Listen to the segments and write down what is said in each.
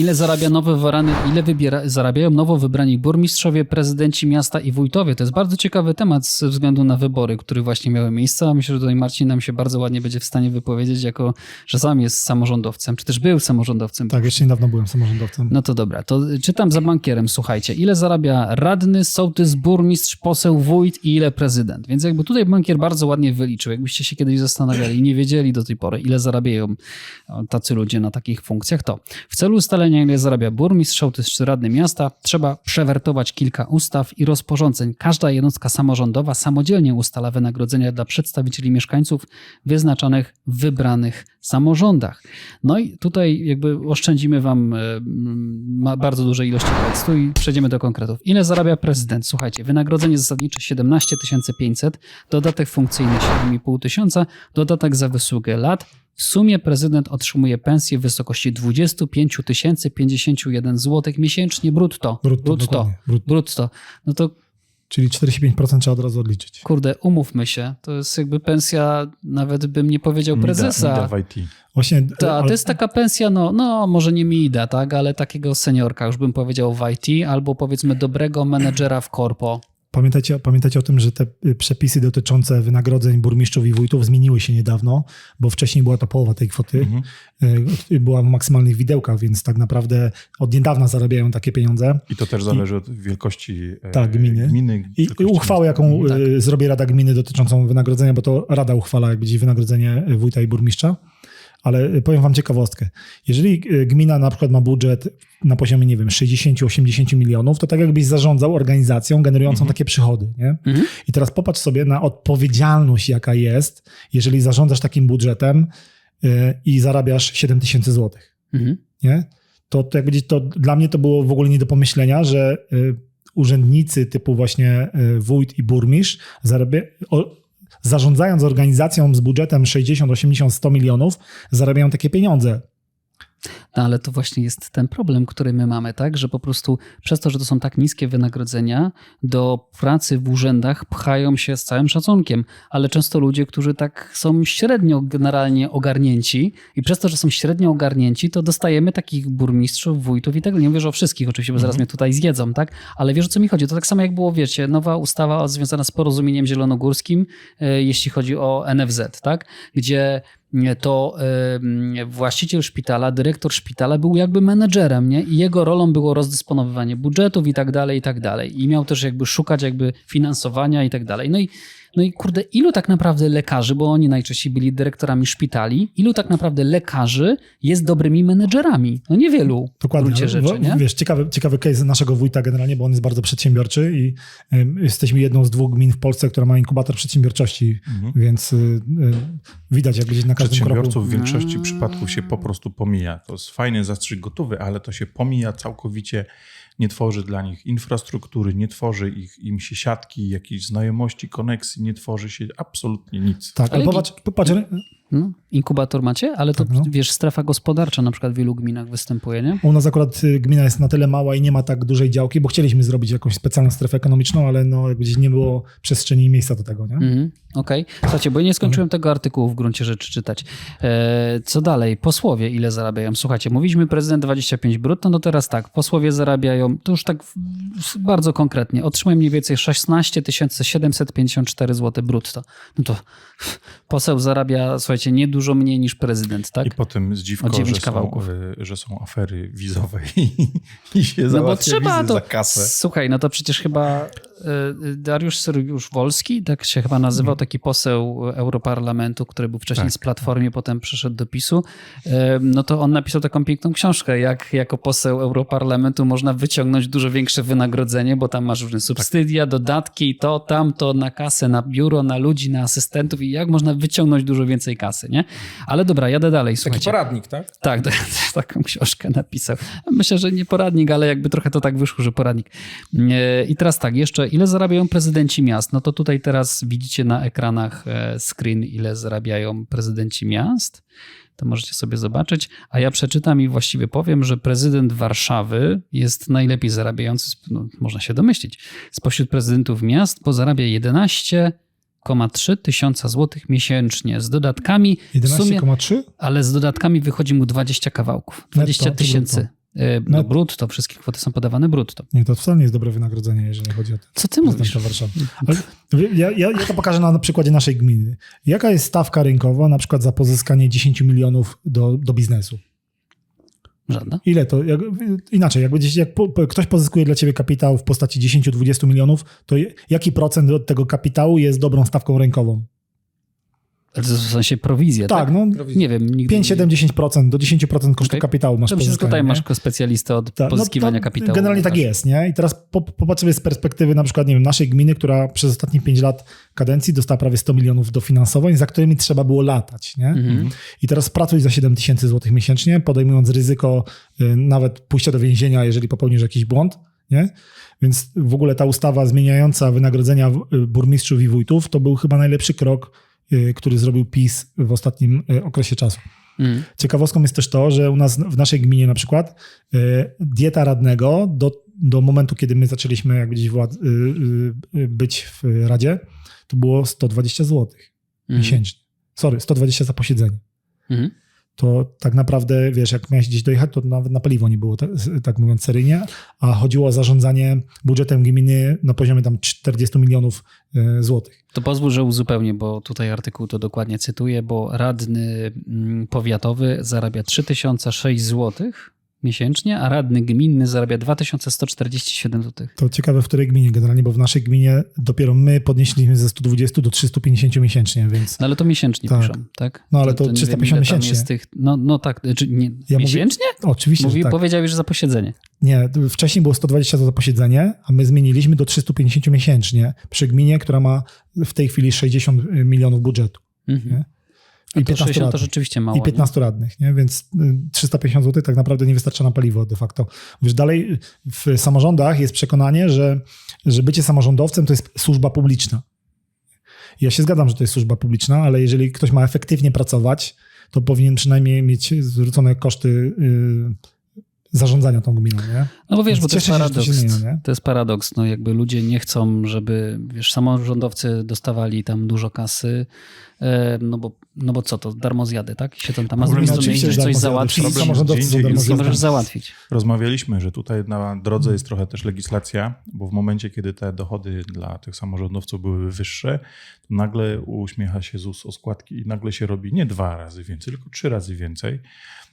Ile zarabia nowy Warany, ile wybiera, zarabiają nowo wybrani burmistrzowie, prezydenci miasta i wójtowie? To jest bardzo ciekawy temat ze względu na wybory, które właśnie miały miejsce. Myślę, że tutaj Marcin nam się bardzo ładnie będzie w stanie wypowiedzieć, jako że sam jest samorządowcem, czy też był samorządowcem. Tak, jeszcze niedawno byłem samorządowcem. No to dobra, to czytam za bankierem, słuchajcie, ile zarabia radny, sołtys, burmistrz, poseł, wójt i ile prezydent. Więc jakby tutaj bankier bardzo ładnie wyliczył, jakbyście się kiedyś zastanawiali i nie wiedzieli do tej pory, ile zarabiają tacy ludzie na takich funkcjach, to w celu ustalenia, ile zarabia burmistrz, sołtys czy radny miasta, trzeba przewertować kilka ustaw i rozporządzeń. Każda jednostka samorządowa samodzielnie ustala wynagrodzenia dla przedstawicieli mieszkańców wyznaczonych w wybranych samorządach. No i tutaj jakby oszczędzimy wam e, bardzo duże ilości tekstu i przejdziemy do konkretów. Ile zarabia prezydent? Słuchajcie, wynagrodzenie zasadnicze 17 500, dodatek funkcyjny 7,5 tysiąca, dodatek za wysługę lat. W sumie prezydent otrzymuje pensję w wysokości 25 051 zł miesięcznie brutto. Brutto, brutto, brutto. brutto. No to Czyli 45% trzeba od razu odliczyć. kurde, umówmy się, to jest jakby pensja, nawet bym nie powiedział prezesa. Mida, mida w IT. Właśnie, Ta, ale- to jest taka pensja, no, no może nie mida, tak, ale takiego seniorka, już bym powiedział w IT, albo powiedzmy dobrego menedżera w korpo. Pamiętajcie, pamiętajcie o tym, że te y, przepisy dotyczące wynagrodzeń burmistrzów i wójtów zmieniły się niedawno, bo wcześniej była to połowa tej kwoty. Mhm. Y, Była w maksymalnych widełkach, więc tak naprawdę od niedawna zarabiają takie pieniądze. I to też zależy od wielkości e, Tak, gminy. gminy I, i uchwałę, jaką Tak. y, zrobi Rada Gminy dotyczącą wynagrodzenia, bo to Rada uchwala, jak będzie wynagrodzenie wójta i burmistrza. Ale y, powiem wam ciekawostkę. Jeżeli y, gmina na przykład ma budżet na poziomie, nie wiem, 60-80 milionów, to tak jakbyś zarządzał organizacją generującą takie przychody. Nie? Mhm. I teraz popatrz sobie na odpowiedzialność, jaka jest, jeżeli zarządzasz takim budżetem y, i zarabiasz 7 tysięcy złotych Mhm. nie? To, to, jak będzie, to dla mnie to było w ogóle nie do pomyślenia, że urzędnicy typu właśnie wójt i burmistrz zarabia, o, zarządzając organizacją z budżetem 60, 80, 100 milionów, zarabiają takie pieniądze. No ale to właśnie jest ten problem, który my mamy, tak? Że po prostu przez to, że to są tak niskie wynagrodzenia, do pracy w urzędach pchają się z całym szacunkiem, ale często ludzie, którzy tak są średnio generalnie ogarnięci i przez to, że są średnio ogarnięci, to dostajemy takich burmistrzów, wójtów i tak dalej. Nie mówię że o wszystkich oczywiście, bo zaraz mnie tutaj zjedzą, tak? Ale wiesz o co mi chodzi? To tak samo jak było, wiecie, nowa ustawa związana z porozumieniem zielonogórskim, e, jeśli chodzi o NFZ, tak? Gdzie to właściciel szpitala, dyrektor szpitala był jakby menedżerem, nie? I jego rolą było rozdysponowywanie budżetów i tak dalej, i tak dalej. I miał też jakby szukać jakby finansowania i tak dalej. No i, no i kurde, ilu tak naprawdę lekarzy, bo oni najczęściej byli dyrektorami szpitali, ilu tak naprawdę lekarzy jest dobrymi menedżerami? No niewielu w Dokładnie. gruncie ale rzeczy, w- nie? Wiesz, ciekawy, ciekawy case naszego wójta generalnie, bo on jest bardzo przedsiębiorczy i jesteśmy jedną z dwóch gmin w Polsce, która ma inkubator przedsiębiorczości, Mhm. więc y, y, widać jak gdzieś na każdym kroku. Przedsiębiorców w większości Mm. przypadków się po prostu pomija. To jest fajny zastrzyk gotowy, ale to się pomija całkowicie. Nie tworzy dla nich infrastruktury, nie tworzy ich, im się siatki, jakiejś znajomości, koneksji, nie tworzy się absolutnie nic. Tak, ale popatrz, popatrz, No, inkubator macie, ale to Tak, no. wiesz, strefa gospodarcza na przykład w wielu gminach występuje, nie? U nas akurat y, gmina jest na tyle mała i nie ma tak dużej działki, bo chcieliśmy zrobić jakąś specjalną strefę ekonomiczną, ale no, jakby gdzieś nie było przestrzeni i miejsca do tego. Nie? Mhm, Okej. Słuchajcie, bo ja nie skończyłem tego artykułu w gruncie rzeczy czytać. E, co dalej? Posłowie ile zarabiają? Słuchajcie, mówiliśmy prezydent 25 brutto, no teraz tak, posłowie zarabiają, to już tak bardzo konkretnie, otrzymują mniej więcej 16 754 zł brutto. No to poseł zarabia, słuchajcie, nie dużo mniej niż prezydent, tak? I potem zdziwko, O dziewięć że są, kawałków. y, że są afery wizowe i, i się No bo trzeba to. za kasę. Słuchaj, no to przecież chyba y, Dariusz Syriusz Wolski, tak się chyba nazywał, taki poseł Europarlamentu, który był wcześniej Tak. z Platformy, potem przyszedł do PiSu. Y, No to on napisał taką piękną książkę, jak jako poseł Europarlamentu można wyciągnąć dużo większe wynagrodzenie, bo tam masz różne subsydia, dodatki, to, tamto, na kasę, na biuro, na ludzi, na asystentów i jak można wyciągnąć dużo więcej kasy, nie? Ale dobra, jadę dalej, Taki słuchajcie. poradnik, tak? Tak, to, taką książkę napisał. Myślę, że nie poradnik, ale jakby trochę to tak wyszło, że poradnik. E, I teraz tak, jeszcze ile zarabiają prezydenci miast? No to tutaj teraz widzicie na ekranach e, screen, ile zarabiają prezydenci miast. To możecie sobie zobaczyć. A ja przeczytam i właściwie powiem, że prezydent Warszawy jest najlepiej zarabiający, no, można się domyślić, spośród prezydentów miast, bo zarabia 11,3 tysiąca złotych miesięcznie z dodatkami. W sumie 11,3? ale z dodatkami wychodzi mu 20 kawałków. 20 Netto, tysięcy. E, No, No- brutto, wszystkie kwoty są podawane brutto. Nie, to wcale nie jest dobre wynagrodzenie, jeżeli chodzi o to. Co ty mówisz? Warszawy. Ja, ja, ja to pokażę na, na przykładzie naszej gminy. Jaka jest stawka rynkowa na przykład za pozyskanie 10 milionów do, do biznesu? Żadna. Ile to? Jak, inaczej, jak, będziecie, jak po, ktoś pozyskuje dla ciebie kapitał w postaci 10-20 milionów, to jaki procent od tego kapitału jest dobrą stawką rynkową? W sensie prowizja, tak? Tak, no Nie wiem. Nigdy 5, 7, 10% do 10% kosztu Okej. kapitału masz To pozyskania, tutaj masz specjalistę od Tak, no pozyskiwania to kapitału. Generalnie tak Też. jest, nie? I teraz po- popatrz sobie z perspektywy na przykład, nie wiem, naszej gminy, która przez ostatnie 5 lat kadencji dostała prawie 100 milionów dofinansowań, za którymi trzeba było latać, nie? Mhm. I teraz pracuj za 7 tysięcy złotych miesięcznie, podejmując ryzyko y, nawet pójścia do więzienia, jeżeli popełnisz jakiś błąd, nie? Więc w ogóle ta ustawa zmieniająca wynagrodzenia y, burmistrzów i wójtów to był chyba najlepszy krok, który zrobił PiS w ostatnim y, okresie czasu. Mhm. Ciekawostką jest też to, że u nas w naszej gminie na przykład y, dieta radnego do, do momentu, kiedy my zaczęliśmy jak gdzieś władz, y, y, y, być w Radzie, to było 120 zł Mhm. miesięcznie. Sorry, 120 za posiedzenie. Mhm. To tak naprawdę, wiesz, jak miałeś gdzieś dojechać, to nawet na paliwo nie było, tak, tak mówiąc seryjnie, a chodziło o zarządzanie budżetem gminy na poziomie tam 40 milionów y, złotych. To pozwól, że uzupełnię, bo tutaj artykuł to dokładnie cytuję, bo radny mm, powiatowy zarabia 3006 zł miesięcznie, a radny gminny zarabia 2147 zł. To ciekawe, w której gminie generalnie, bo w naszej gminie dopiero my podnieśliśmy ze 120 do 350 miesięcznie, więc No ale to miesięcznie Tak. piszą, tak? No, ale to wiem, 350 ile tam miesięcznie. Tych, no, no tak, czy nie, Ja mówię- miesięcznie? oczywiście, Mówi, że tak. Powiedział już za posiedzenie. Nie, to wcześniej było 120 za posiedzenie, a my zmieniliśmy do 350 miesięcznie przy gminie, która ma w tej chwili 60 milionów budżetu. Mhm. Nie? I I to 15 60 to radnych. rzeczywiście mało. I 15 radnych, nie? więc y, 350 zł tak naprawdę nie wystarcza na paliwo de facto. Wiesz, dalej w samorządach jest przekonanie, że, że bycie samorządowcem to jest służba publiczna. Ja się zgadzam, że to jest służba publiczna, ale jeżeli ktoś ma efektywnie pracować, to powinien przynajmniej mieć zwrócone koszty y, zarządzania tą gminą. Nie? No bo wiesz, Więc bo to jest się, paradoks. się zmienia? To jest paradoks, no jakby ludzie nie chcą, żeby, wiesz, samorządowcy dostawali tam dużo kasy, e, no bo, no bo co to, darmo zjady, tak? I Siedzą tam, a z drugiej strony idziesz coś załatwić, Problem samorządowcy jest są darmo możesz załatwić. Rozmawialiśmy, że tutaj na drodze jest trochę też legislacja, bo w momencie, kiedy te dochody dla tych samorządowców były wyższe, to nagle uśmiecha się ZUS o składki i nagle się robi nie dwa razy więcej, tylko trzy razy więcej.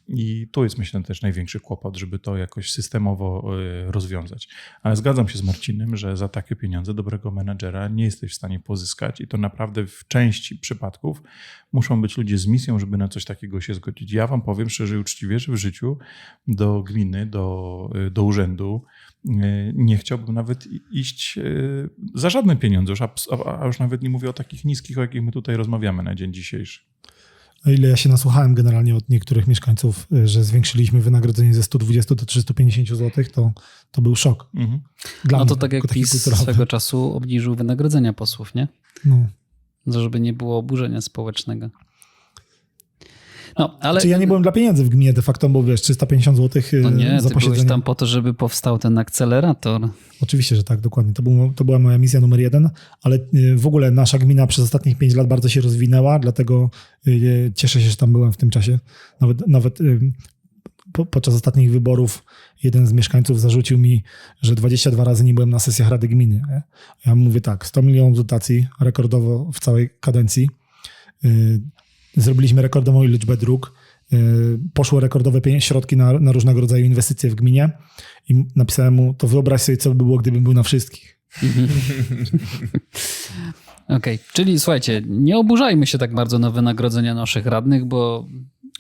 I tu jest myślę też największy kłopot, żeby to jakoś systemowo y, rozwiązać. Ale zgadzam się z Marcinem, że za takie pieniądze dobrego menedżera nie jesteś w stanie pozyskać i to naprawdę w części przypadków muszą być ludzie z misją, żeby na coś takiego się zgodzić. Ja wam powiem szczerze i uczciwie, że w życiu do gminy, do, do urzędu y, nie chciałbym nawet iść za żadne pieniądze, a już nawet nie mówię o takich niskich, o jakich my tutaj rozmawiamy na dzień dzisiejszy. O ile ja się nasłuchałem generalnie od niektórych mieszkańców, y, że zwiększyliśmy wynagrodzenie ze 120 do 350 zł, to, to był szok. Mhm. Dla No mnie, to tak jak PiS kulturowy. swego czasu obniżył wynagrodzenia posłów, nie? No. Żeby nie było oburzenia społecznego. No, ale... Czy ja nie byłem dla pieniędzy w gminie de facto, bo wiesz, 350 zł No nie, za ty byłeś tam po to, żeby powstał ten akcelerator. Oczywiście, że tak, dokładnie. To, był, to była moja misja numer jeden, ale y, w ogóle nasza gmina przez ostatnich 5 lat bardzo się rozwinęła, dlatego y, cieszę się, że tam byłem w tym czasie. Nawet, nawet y, po, podczas ostatnich wyborów jeden z mieszkańców zarzucił mi, że 22 razy nie byłem na sesjach Rady Gminy. Ja mówię tak, 100 milionów dotacji, rekordowo w całej kadencji. Zrobiliśmy rekordową liczbę dróg. Y, Poszło rekordowe środki na, na różnego rodzaju inwestycje w gminie i napisałem mu, to wyobraź sobie, co by było, gdybym był na wszystkich. Okej, czyli słuchajcie, nie oburzajmy się tak bardzo na wynagrodzenia naszych radnych, bo,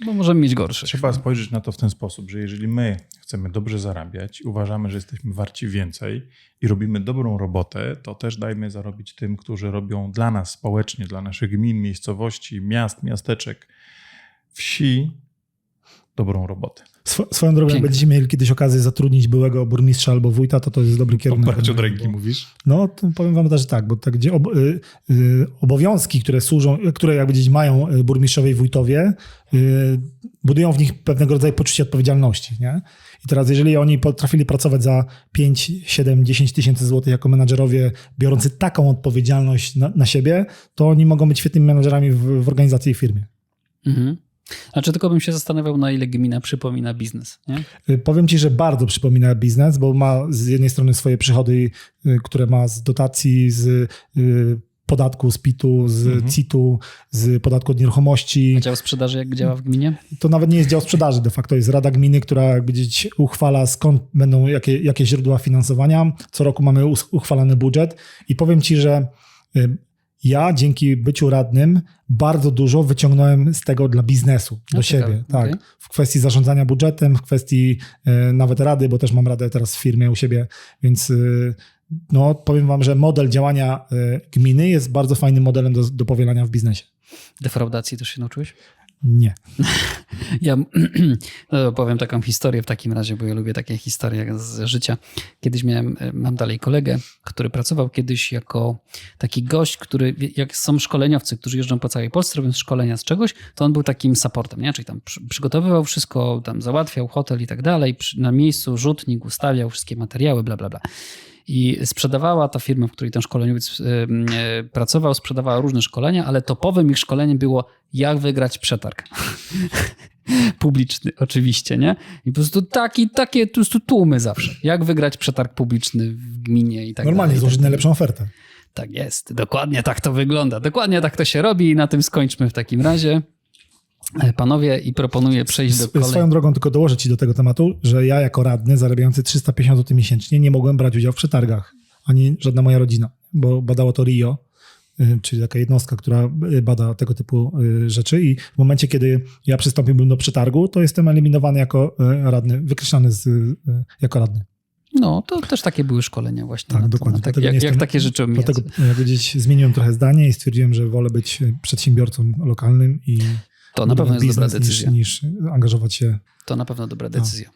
bo możemy mieć gorsze. Trzeba spojrzeć na to w ten sposób, że jeżeli my chcemy dobrze zarabiać, uważamy, że jesteśmy warci więcej i robimy dobrą robotę, to też dajmy zarobić tym, którzy robią dla nas społecznie, dla naszych gmin, miejscowości, miast, miasteczek, wsi dobrą robotę. Swo, swoją drogą, jak Pięknie. będziecie mieli kiedyś okazję zatrudnić byłego burmistrza albo wójta, to to jest dobry kierunek. Oparcie od ręki mówisz? No, to powiem wam też tak, bo tak, gdzie ob, y, y, obowiązki, które służą, które jak powiedzieć mają y, burmistrzowie i wójtowie, y, budują w nich pewnego rodzaju poczucie odpowiedzialności. Nie? I teraz, jeżeli oni potrafili pracować za 5, 7, 10 tysięcy złotych jako menadżerowie, biorący taką odpowiedzialność na, na siebie, to oni mogą być świetnymi menadżerami w, w organizacji i firmie. Mhm. Znaczy tylko bym się zastanawiał, na ile gmina przypomina biznes. Nie? Y, Powiem ci, że bardzo przypomina biznes, bo ma z jednej strony swoje przychody, y, które ma z dotacji, z y, podatku, z PIT-u, z Mhm. CIT-u, z podatku od nieruchomości. A dział sprzedaży jak działa w gminie? To nawet nie jest dział sprzedaży de facto, jest Rada Gminy, która jakby gdzieś uchwala skąd będą, jakie, jakie źródła finansowania. Co roku mamy uchwalany budżet i powiem ci, że ja dzięki byciu radnym bardzo dużo wyciągnąłem z tego dla biznesu, do No, siebie. Tak. okej. W kwestii zarządzania budżetem, w kwestii y, nawet rady, bo też mam radę teraz w firmie u siebie, więc y, no, powiem wam, że model działania y, gminy jest bardzo fajnym modelem do, do powielania w biznesie. Defraudacji też się nauczyłeś? Nie. Ja no, powiem taką historię w takim razie, bo ja lubię takie historie z życia. Kiedyś miałem, mam dalej kolegę, który pracował kiedyś jako taki gość, który, jak są szkoleniowcy, którzy jeżdżą po całej Polsce, robiąc szkolenia z czegoś, to on był takim supportem, nie? czyli tam przy- przygotowywał wszystko, tam załatwiał hotel i tak dalej, na miejscu rzutnik, ustawiał wszystkie materiały, bla, bla, bla. I sprzedawała ta firma, w której ten szkoleniowiec y, y, pracował, sprzedawała różne szkolenia, ale topowym ich szkoleniem było jak wygrać przetarg. publiczny, oczywiście, nie? I po prostu taki, takie po prostu tłumy zawsze. Jak wygrać przetarg publiczny w gminie i tak Normalnie dalej. złożyć tak, najlepszą ofertę. tak jest, dokładnie tak to wygląda. Dokładnie tak to się robi i na tym skończmy w takim razie. E, Panowie, i proponuję przejść do Swoją drogą tylko dołożę ci do tego tematu, że ja jako radny zarabiający 350 zł miesięcznie nie mogłem brać udziału w przetargach, ani żadna moja rodzina, bo badało to RIO, y, czyli taka jednostka, która y, bada tego typu y, rzeczy i w momencie, kiedy ja przystąpiłbym do przetargu, to jestem eliminowany jako radny, wykreślany z, jako radny. No, to też takie były szkolenia właśnie. Tak, na dokładnie. Tak, jak, jak jestem- takie rzeczy omijać. Dlatego jakby gdzieś zmieniłem trochę zdanie i stwierdziłem, że wolę być przedsiębiorcą lokalnym i To na pewno jest dobra decyzja. Niż, niż angażować się To na pewno dobra decyzja.